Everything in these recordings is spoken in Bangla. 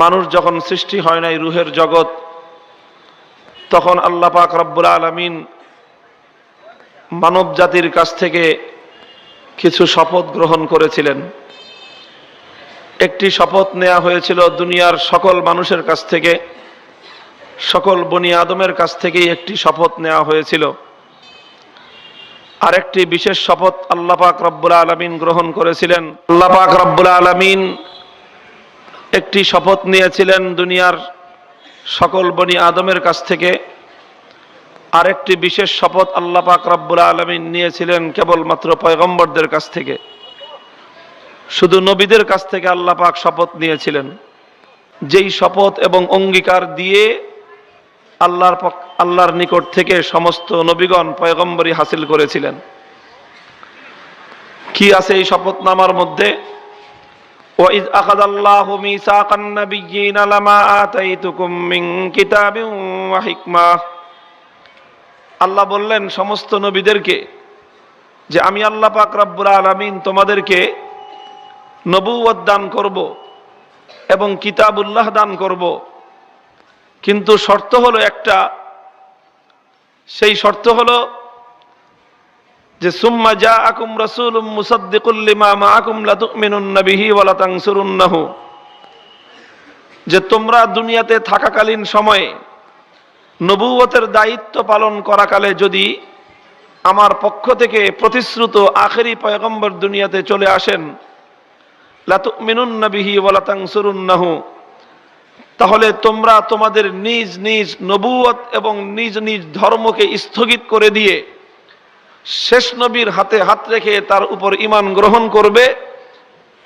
মানুষ যখন সৃষ্টি হয় নাই রুহের জগৎ, তখন আল্লাহ পাক রব্বুল আলমিন মানব জাতির কাছ থেকে কিছু শপথ গ্রহণ করেছিলেন। একটি শপথ নেওয়া হয়েছিল দুনিয়ার সকল মানুষের কাছ থেকে, সকল বনি আদমের কাছ থেকেই একটি শপথ নেওয়া হয়েছিল। আরেকটি বিশেষ শপথ আল্লাহ পাক রব্বুল আলমিন গ্রহণ করেছিলেন। আল্লাপাক রব্বুল আলমিন একটি শপথ নিয়েছিলেন দুনিয়ার সকল বনি আদমের কাছ থেকে। আরেকটি বিশেষ শপথ আল্লাহ পাক রব্বুল আলমিন নিয়েছিলেন কেবলমাত্র পয়গম্বরদের কাছ থেকে। শুধু নবীদের কাছ থেকে আল্লাহ পাক শপথ নিয়েছিলেন। যেই শপথ এবং অঙ্গীকার দিয়ে আল্লাহর আল্লাহর নিকট থেকে সমস্ত নবীগণ পয়গম্বরী হাসিল করেছিলেন। কি আছে এই শপথনামার মধ্যে? وإذ أخذ الله ميثاق النبيين لما آتيتكم من كتاب وحكمة আল্লাহ বললেন সমস্ত নবীদেরকে যে আমি আল্লাহ পাক রব্বুল আলামিন তোমাদেরকে নবুয়ত দান করব এবং কিতাবুল্লাহ দান করব কিন্তু শর্ত হলো একটা সেই শর্ত হলো যে, সুম্মা যা আকুম রসুল মুসাদ্দিকুল্লিমা মা আকুম লাতুমিনুন বিহি ওয়ালা তানসুরুন্নাহু যে, তোমরা দুনিয়াতে থাকাকালীন সময়ে নবুয়তের দায়িত্ব পালন করাকালে যদি আমার পক্ষ থেকে প্রতিশ্রুত আখেরি পয়গম্বর দুনিয়াতে চলে আসেন লাতুমিনুন বিহি ওয়ালা তানসুরুন্নাহু তাহলে তোমরা তোমাদের নিজ নিজ নবুয়ত এবং নিজ নিজ ধর্মকে স্থগিত করে দিয়ে শেষ নবীর হাতে হাত রেখে তার উপর ইমান গ্রহণ করবে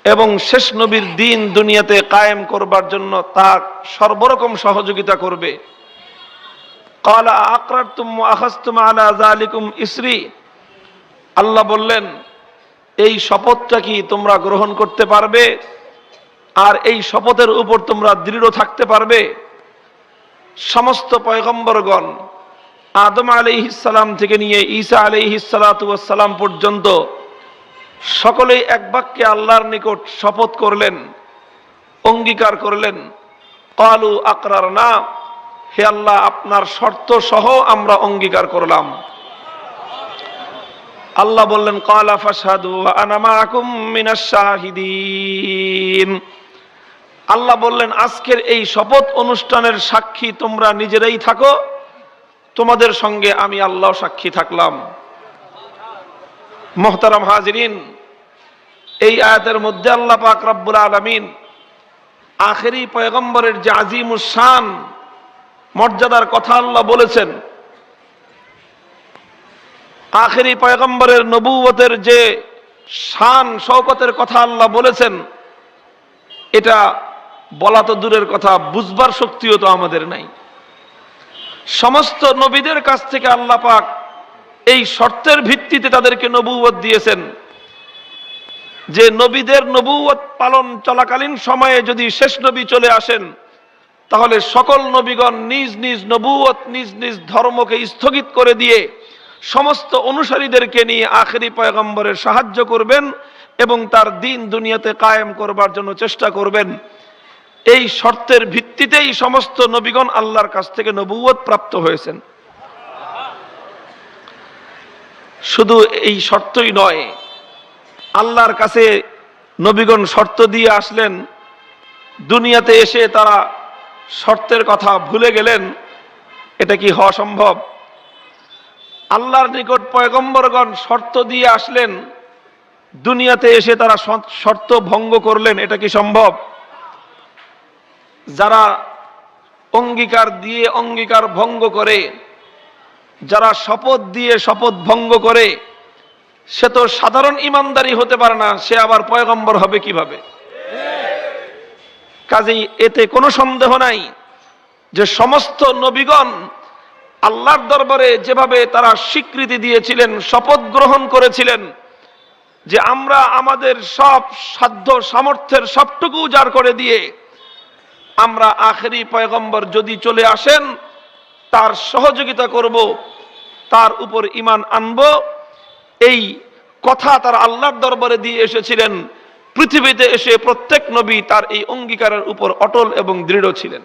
এবং শেষ নবীর দিন দুনিয়াতে কায়েম করবার জন্য তা সর্বরকম সহযোগিতা করবে। কালা আলা ইসরি। আল্লাহ বললেন, এই শপথটা কি তোমরা গ্রহণ করতে পারবে? আর এই শপথের উপর তোমরা দৃঢ় থাকতে পারবে? সমস্ত পয়গম্বরগণ আদম আলাইহিসালাম থেকে নিয়ে ঈসা আলাইহিসালাম পর্যন্ত সকলেই এক বাক্যে আল্লাহর নিকট শপথ করলেন, অঙ্গীকার করলেন। কালু আকরার না হে আল্লাহ, আপনার শর্ত সহ আমরা অঙ্গীকার করলাম। আল্লাহ বললেন, কালা ফাসাদু শাহিদিন। আল্লাহ বললেন, আজকের এই শপথ অনুষ্ঠানের সাক্ষী তোমরা নিজেরাই থাকো। তোমাদের সঙ্গে আমি আল্লাহ সাক্ষী থাকলাম। মোহতারাম হাজরিন, এই আয়াতের মধ্যে আল্লাহ পাক রব্বুল আলমিন আখেরি পয়গম্বরের যে আজিমুস শান মর্যাদার কথা আল্লাহ বলেছেন, আখেরি পয়গম্বরের নবুবতের যে শান, শওকতের কথা আল্লাহ বলেছেন, এটা বলা তো দূরের কথা, বুঝবার শক্তিও তো আমাদের নাই। সমস্ত নবীদের কাছ থেকে আল্লাহ পাক এই শর্তের ভিত্তিতে তাদেরকে নবুয়ত দিয়েছেন। যে নবীদের নবুয়ত পালন চলাকালীন সময়ে যদি শেষ নবী চলে আসেন, তাহলে সকল নবীগণ নিজ নিজ নবুয়ত নিজ নিজ ধর্মকে স্থগিত করে দিয়ে সমস্ত অনুসারীদেরকে নিয়ে আখেরি পয়গম্বরের সাহায্য করবেন এবং তার দিন দুনিয়াতে কায়েম করবার জন্য চেষ্টা করবেন। এই শর্তের ভিত্তিতেই সমস্ত নবীগণ আল্লাহর কাছ থেকে নবুয়ত প্রাপ্ত হয়েছেন। শুধু এই শর্তই নয়, আল্লাহর কাছে নবীগণ শর্ত দিয়ে আসলেন, দুনিয়াতে এসে তারা শর্তের কথা ভুলে গেলেন, এটা কি হওয়া সম্ভব? আল্লাহর নিকট পয়গম্বরগণ শর্ত দিয়ে আসলেন, দুনিয়াতে এসে তারা শর্ত- ভঙ্গ করলেন, এটা কি সম্ভব? যারা অঙ্গীকার দিয়ে অঙ্গীকার ভঙ্গ করে, যারা শপথ দিয়ে শপথ ভঙ্গ করে, সে তো সাধারণ ইমানদারি হতে পারে না, সে আবার পয়গম্বর হবে কীভাবে? কাজেই এতে কোনো সন্দেহ নাই যে সমস্ত নবীগণ আল্লাহর দরবারে যেভাবে তারা স্বীকৃতি দিয়েছিলেন, শপথ গ্রহণ করেছিলেন, যে আমরা আমাদের সব সাধ্য সামর্থ্যের সবটুকু উজাড় করে দিয়ে আমরা আখেরি পয়গম্বর যদি চলে আসেন, তার সহযোগিতা করব, তার উপর ইমান আনব। এই কথা তার আল্লাহর দরবারে দিয়ে এসেছিলেন। পৃথিবীতে এসে প্রত্যেক নবী তার এই অঙ্গীকারের উপর অটল এবং দৃঢ় ছিলেন।